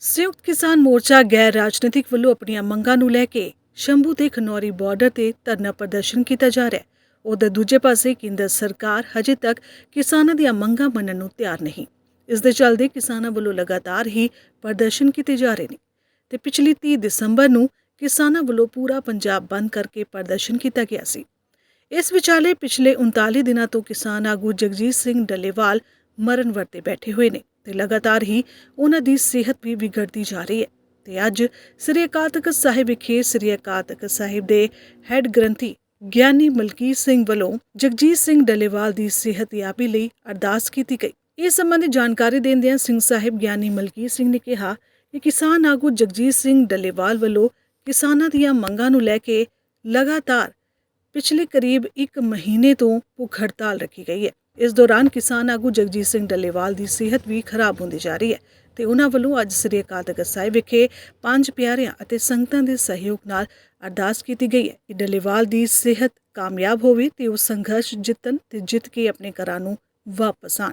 ਸੰਯੁਕਤ ਕਿਸਾਨ ਮੋਰਚਾ ਗੈਰ ਰਾਜਨੀਤਿਕ ਵੱਲੋਂ ਆਪਣੀਆਂ ਮੰਗਾਂ ਨੂੰ ਲੈ ਕੇ ਸ਼ੰਭੂ ਤੇ ਖਨੌਰੀ ਬਾਰਡਰ ਤੇ ਧਰਨਾ ਪ੍ਰਦਰਸ਼ਨ ਕੀਤਾ ਜਾ ਰਿਹਾ ਹੈ। ਉਧਰ ਦੂਜੇ ਪਾਸੇ ਕੇਂਦਰ ਸਰਕਾਰ ਹਜੇ ਤੱਕ ਕਿਸਾਨਾਂ ਦੀਆਂ ਮੰਗਾਂ ਮੰਨਣ ਨੂੰ ਤਿਆਰ ਨਹੀਂ। ਇਸ ਦੇ ਚੱਲਦੇ ਕਿਸਾਨਾਂ ਵੱਲੋਂ ਲਗਾਤਾਰ ਹੀ ਪ੍ਰਦਰਸ਼ਨ ਕੀਤੇ ਜਾ ਰਹੇ ਨੇ। ਤੇ ਪਿਛਲੀ 30 ਦਸੰਬਰ ਨੂੰ ਕਿਸਾਨਾਂ ਵੱਲੋਂ ਪੂਰਾ ਪੰਜਾਬ ਬੰਦ ਕਰਕੇ ਪ੍ਰਦਰਸ਼ਨ ਕੀਤਾ ਗਿਆ ਸੀ। ਇਸ ਵਿਚਾਲੇ ਪਿਛਲੇ 39 ਦਿਨਾਂ ਤੋਂ ਕਿਸਾਨ ਆਗੂ ਜਗਜੀਤ ਸਿੰਘ ਡੱਲੇਵਾਲ ਮਰਨ ਵਰਤੇ ਬੈਠੇ ਹੋਏ ਨੇ। ਤੇ ਲਗਾਤਾਰ ਹੀ ਉਹਨਾਂ ਦੀ ਸਿਹਤ ਵੀ ਵਿਗੜਦੀ ਜਾ ਰਹੀ ਹੈ। ਤੇ ਅੱਜ ਸ੍ਰੀ ਅਕਾਲ ਤਖਤ ਸਾਹਿਬ ਵਿਖੇ ਸ੍ਰੀ ਅਕਾਲ ਤਖਤ ਸਾਹਿਬ ਦੇ ਹੈੱਡ ਗ੍ਰੰਥੀ ਗਿਆਨੀ ਮਲਕੀਤ ਸਿੰਘ ਵੱਲੋਂ ਜਗਜੀਤ ਸਿੰਘ ਡੱਲੇਵਾਲ ਦੀ ਸਿਹਤਯਾਬੀ ਲਈ ਅਰਦਾਸ ਕੀਤੀ ਗਈ। ਇਸ ਸੰਬੰਧੀ ਜਾਣਕਾਰੀ ਦਿੰਦਿਆਂ ਸਿੰਘ ਸਾਹਿਬ ਗਿਆਨੀ ਮਲਕੀਤ ਸਿੰਘ ਨੇ ਕਿਹਾ ਕਿ ਕਿਸਾਨ ਆਗੂ ਜਗਜੀਤ ਸਿੰਘ ਡੱਲੇਵਾਲ ਵੱਲੋਂ ਕਿਸਾਨਾਂ ਦੀਆਂ ਮੰਗਾਂ ਨੂੰ ਲੈ ਕੇ ਲਗਾਤਾਰ ਪਿਛਲੇ ਕਰੀਬ 1 ਮਹੀਨੇ ਤੋਂ ਭੁੱਖ ਹੜਤਾਲ ਰੱਖੀ ਗਈ ਹੈ। ਇਸ ਦੌਰਾਨ ਕਿਸਾਨ ਆਗੂ ਜਗਜੀਤ ਸਿੰਘ ਡੱਲੇਵਾਲ ਦੀ ਸਿਹਤ ਵੀ ਖਰਾਬ ਹੁੰਦੀ ਜਾ ਰਹੀ ਹੈ ਤੇ ਉਹਨਾਂ ਵੱਲੋਂ ਅੱਜ ਸ੍ਰੀ ਅਕਾਲ ਤਖਤ ਸਾਹਿਬ ਵਿਖੇ ਪੰਜ ਪਿਆਰਿਆਂ ਅਤੇ ਸੰਗਤਾਂ ਦੇ ਸਹਿਯੋਗ ਨਾਲ ਅਰਦਾਸ ਕੀਤੀ ਗਈ ਹੈ ਕਿ ਡੱਲੇਵਾਲ ਦੀ ਸਿਹਤ ਕਾਮਯਾਬ ਹੋਵੇ ਤੇ ਉਹ ਸੰਘਰਸ਼ ਜਿੱਤਣ ਤੇ ਜਿੱਤ ਕੇ ਆਪਣੇ ਘਰਾਂ ਨੂੰ ਵਾਪਸ ਆਣ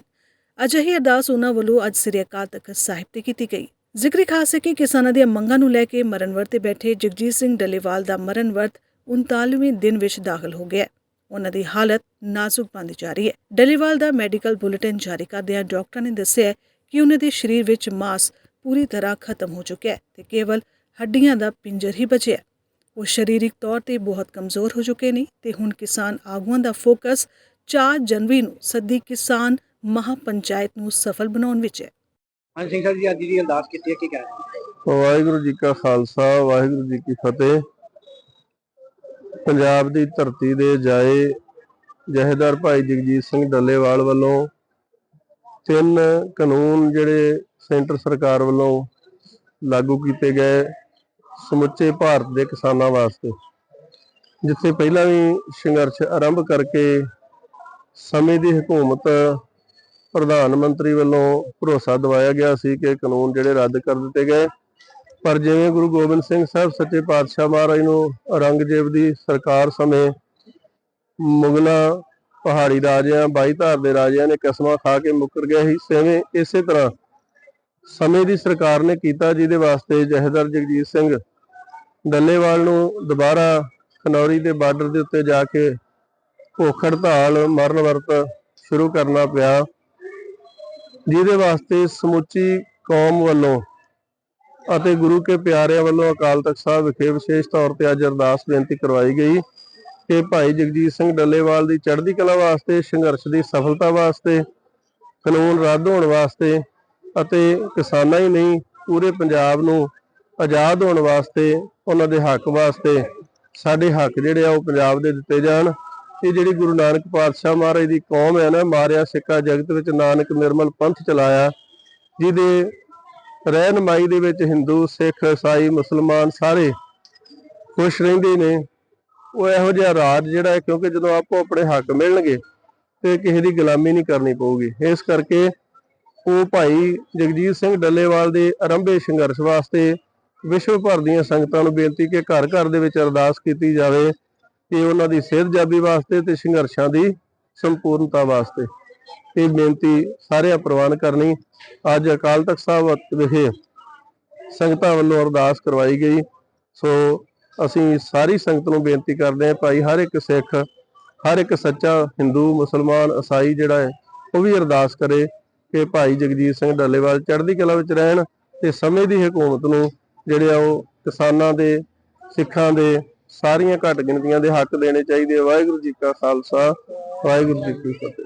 ਅਜਿਹੀ ਅਰਦਾਸ ਉਹਨਾਂ ਵੱਲੋਂ ਅੱਜ ਸ੍ਰੀ ਅਕਾਲ ਤਖਤ ਸਾਹਿਬ ਤੇ ਕੀਤੀ ਗਈ। ਜ਼ਿਕਰ ਖਾਸ ਹੈ ਕਿ ਕਿਸਾਨਾਂ ਦੀਆਂ ਮੰਗਾਂ ਨੂੰ ਲੈ ਕੇ ਮਰਨ ਵਰਤ ਤੇ ਬੈਠੇ ਜਗਜੀਤ ਸਿੰਘ ਡੱਲੇਵਾਲ ਦਾ ਮਰਨ ਵਰਤ 39ਵੇਂ ਦਿਨ ਵਿੱਚ ਦਾਖਲ ਹੋ ਗਿਆ ਉਹਨਾਂ ਦੀ ਹਾਲਤ ਨਾਜ਼ੁਕ ਬਣਦੀ ਜਾ ਰਹੀ ਹੈ। ਡੱਲੇਵਾਲ ਦਾ ਮੈਡੀਕਲ ਬੁਲੇਟਿਨ ਜਾਰੀ ਕਰਦਿਆਂ ਡਾਕਟਰਾਂ ਨੇ ਦੱਸਿਆ ਹੈ ਕਿ ਉਹਨਾਂ ਦੇ ਸਰੀਰ ਵਿੱਚ ਮਾਸ ਪੂਰੀ ਤਰ੍ਹਾਂ ਖਤਮ ਹੋ ਚੁੱਕਿਆ ਹੈ ਤੇ ਕੇਵਲ ਹੱਡੀਆਂ ਦਾ ਪਿੰਜਰ ਹੀ ਬਚਿਆ ਹੈ। ਉਹ ਸਰੀਰਕ ਤੌਰ ਤੇ ਬਹੁਤ ਕਮਜ਼ੋਰ ਹੋ ਚੁੱਕੇ ਨੇ ਤੇ ਹੁਣ ਕਿਸਾਨ ਆਗੂਆਂ ਦਾ ਫੋਕਸ 4 ਜਨਵਰੀ ਨੂੰ ਸੱਦੀ ਕਿਸਾਨ ਮਹਾਪੰਚਾਇਤ ਨੂੰ ਸਫਲ ਬਣਾਉਣ ਵਿੱਚ ਹੈ। ਹਾਂਜੀ ਸਿੰਘ ਸਾਹਿਬ ਜੀ ਅੱਜ ਦੀ ਅਰਦਾਸ ਕੀਤੀ ਹੈ ਕੀ ਕਹਿ ਰਹੇ ਹੋ? ਵਾਹਿਗੁਰੂ ਜੀ ਕਾ ਖਾਲਸਾ ਵਾਹਿਗੁਰੂ ਜੀ ਕੀ ਫਤਿਹ। ਪੰਜਾਬ ਦੀ ਧਰਤੀ ਦੇ ਜਾਏ ਜਹੇਦਾਰ ਭਾਈ ਜਗਜੀਤ ਸਿੰਘ ਡੱਲੇਵਾਲ ਵੱਲੋਂ ਤਿੰਨ ਕਾਨੂੰਨ ਜਿਹੜੇ ਸੈਂਟਰ ਸਰਕਾਰ ਵੱਲੋਂ ਲਾਗੂ ਕੀਤੇ ਗਏ ਸਮੁੱਚੇ ਭਾਰਤ ਦੇ ਕਿਸਾਨਾਂ ਵਾਸਤੇ, ਜਿੱਥੇ ਪਹਿਲਾਂ ਵੀ ਸੰਘਰਸ਼ ਆਰੰਭ ਕਰਕੇ ਸਮੇਂ ਦੀ ਹਕੂਮਤ ਪ੍ਰਧਾਨ ਮੰਤਰੀ ਵੱਲੋਂ ਭਰੋਸਾ ਦਿਵਾਇਆ ਗਿਆ ਸੀ ਕਿ ਕਾਨੂੰਨ ਜਿਹੜੇ ਰੱਦ ਕਰ ਦਿੱਤੇ ਗਏ। ਪਰ ਜਿਵੇਂ ਗੁਰੂ ਗੋਬਿੰਦ ਸਿੰਘ ਸਾਹਿਬ ਸੱਚੇ ਪਾਤਸ਼ਾਹ ਮਹਾਰਾਜ ਨੂੰ ਔਰੰਗਜ਼ੇਬ ਦੀ ਸਰਕਾਰ ਸਮੇਂ ਮੁਗਲਾਂ ਪਹਾੜੀ ਰਾਜਿਆਂ ਬਾਈ ਧਾਰ ਦੇ ਰਾਜਿਆਂ ਨੇ ਕਸਮਾਂ ਖਾ ਕੇ ਮੁੱਕਰ ਗਏ ਸੀ, ਸੇਵੇਂ ਇਸੇ ਤਰ੍ਹਾਂ ਸਮੇਂ ਦੀ ਸਰਕਾਰ ਨੇ ਕੀਤਾ, ਜਿਹਦੇ ਵਾਸਤੇ ਜਹੇਦਾਰ ਜਗਜੀਤ ਸਿੰਘ ਡੱਲੇਵਾਲ ਨੂੰ ਦੁਬਾਰਾ ਖਨੌਰੀ ਦੇ ਬਾਰਡਰ ਦੇ ਉੱਤੇ ਜਾ ਕੇ ਭੁੱਖ ਹੜਤਾਲ, ਮਰਨ ਵਰਤ ਸ਼ੁਰੂ ਕਰਨਾ ਪਿਆ। ਜਿਹਦੇ ਵਾਸਤੇ ਸਮੁੱਚੀ ਕੌਮ ਵੱਲੋਂ ਅਤੇ ਗੁਰੂ ਕੇ ਪਿਆਰਿਆਂ ਵੱਲੋਂ ਅਕਾਲ ਤਖਤ ਸਾਹਿਬ ਵਿਖੇ ਵਿਸ਼ੇਸ਼ ਤੌਰ ਤੇ ਅੱਜ ਅਰਦਾਸ ਬੇਨਤੀ ਕਰਵਾਈ ਗਈ ਕਿ ਭਾਈ ਜਗਜੀਤ ਸਿੰਘ ਡੱਲੇਵਾਲ ਦੀ ਚੜ੍ਹਦੀ ਕਲਾ ਵਾਸਤੇ, ਸੰਘਰਸ਼ ਦੀ ਸਫਲਤਾ ਵਾਸਤੇ, ਕਾਨੂੰਨ ਰੱਦ ਹੋਣ ਵਾਸਤੇ ਅਤੇ ਕਿਸਾਨਾਂ ਹੀ ਨਹੀਂ, ਪੂਰੇ ਪੰਜਾਬ ਨੂੰ ਆਜ਼ਾਦ ਹੋਣ ਵਾਸਤੇ, ਉਹਨਾਂ ਦੇ ਹੱਕ ਵਾਸਤੇ ਸਾਡੇ ਹੱਕ ਜਿਹੜੇ ਆ ਉਹ ਪੰਜਾਬ ਦੇ ਦਿੱਤੇ ਜਾਣ। ਇਹ ਜਿਹੜੀ ਗੁਰੂ ਨਾਨਕ ਪਾਤਸ਼ਾਹ ਮਹਾਰਾਜ ਦੀ ਕੌਮ ਹੈ ਨਾ, ਮਾਰਿਆ ਸਿੱਕਾ ਜਗਤ ਵਿੱਚ ਨਾਨਕ ਨਿਰਮਲ ਪੰਥ ਚਲਾਇਆ, ਜਿਹਦੇ ਰਹਿਨਮਾਈ ਦੇ ਵਿੱਚ ਹਿੰਦੂ, ਸਿੱਖ ਈਸਾਈ ਮੁਸਲਮਾਨ ਸਾਰੇ ਖੁਸ਼ ਰਹਿੰਦੇ ਨੇ। ਉਹ ਇਹੋ ਜਿਹਾ ਰਾਜ ਜਿਹੜਾ ਹੈ, ਕਿਉਂਕਿ ਜਦੋਂ ਆਪੋ ਆਪਣੇ ਹੱਕ ਮਿਲਣਗੇ ਤੇ ਕਿਸੇ ਦੀ ਗੁਲਾਮੀ ਨਹੀਂ ਕਰਨੀ ਪਊਗੀ। ਇਸ ਕਰਕੇ ਉਹ ਭਾਈ ਜਗਜੀਤ ਸਿੰਘ ਡੱਲੇਵਾਲ ਦੇ ਆਰੰਭੇ ਸੰਘਰਸ਼ ਵਾਸਤੇ ਵਿਸ਼ਵ ਭਰ ਦੀਆਂ ਸੰਗਤਾਂ ਨੂੰ ਬੇਨਤੀ ਕਿ ਘਰ ਘਰ ਦੇ ਵਿੱਚ ਅਰਦਾਸ ਕੀਤੀ ਜਾਵੇ ਕਿ ਉਹਨਾਂ ਦੀ ਸਿਹਤਯਾਬੀ ਵਾਸਤੇ ਤੇ ਸੰਘਰਸ਼ਾਂ ਦੀ ਸੰਪੂਰਨਤਾ ਵਾਸਤੇ। ਇਹ ਬੇਨਤੀ ਸਾਰਿਆਂ ਪ੍ਰਵਾਨ ਕਰਨੀ। ਅੱਜ ਅਕਾਲ ਤਖਤ ਸਾਹਿਬ ਵਿਖੇ ਸੰਗਤਾਂ ਵੱਲੋਂ ਅਰਦਾਸ ਕਰਵਾਈ ਗਈ। ਸੋ ਅਸੀਂ ਸਾਰੀ ਸੰਗਤ ਨੂੰ ਬੇਨਤੀ ਕਰਦੇ ਹਾਂ, ਭਾਈ ਹਰ ਇੱਕ ਸਿੱਖ, ਹਰ ਇੱਕ ਸੱਚਾ ਹਿੰਦੂ, ਮੁਸਲਮਾਨ ਈਸਾਈ ਜਿਹੜਾ ਹੈ, ਉਹ ਵੀ ਅਰਦਾਸ ਕਰੇ ਕਿ ਭਾਈ ਜਗਜੀਤ ਸਿੰਘ ਡੱਲੇਵਾਲ ਚੜ੍ਹਦੀ ਕਲਾ ਵਿੱਚ ਰਹਿਣ ਤੇ ਸਮੇਂ ਦੀ ਹਕੂਮਤ ਨੂੰ ਜਿਹੜੇ ਆ ਉਹ ਕਿਸਾਨਾਂ ਦੇ, ਸਿੱਖਾਂ ਦੇ ਸਾਰੀਆਂ ਘੱਟ ਗਿਣਤੀਆਂ ਦੇ ਹੱਕ ਦੇਣੇ ਚਾਹੀਦੇ ਵਾਹਿਗੁਰੂ ਜੀ ਕਾ ਖਾਲਸਾ, ਵਾਹਿਗੁਰੂ ਜੀ ਕੀ ਫਤਿਹ।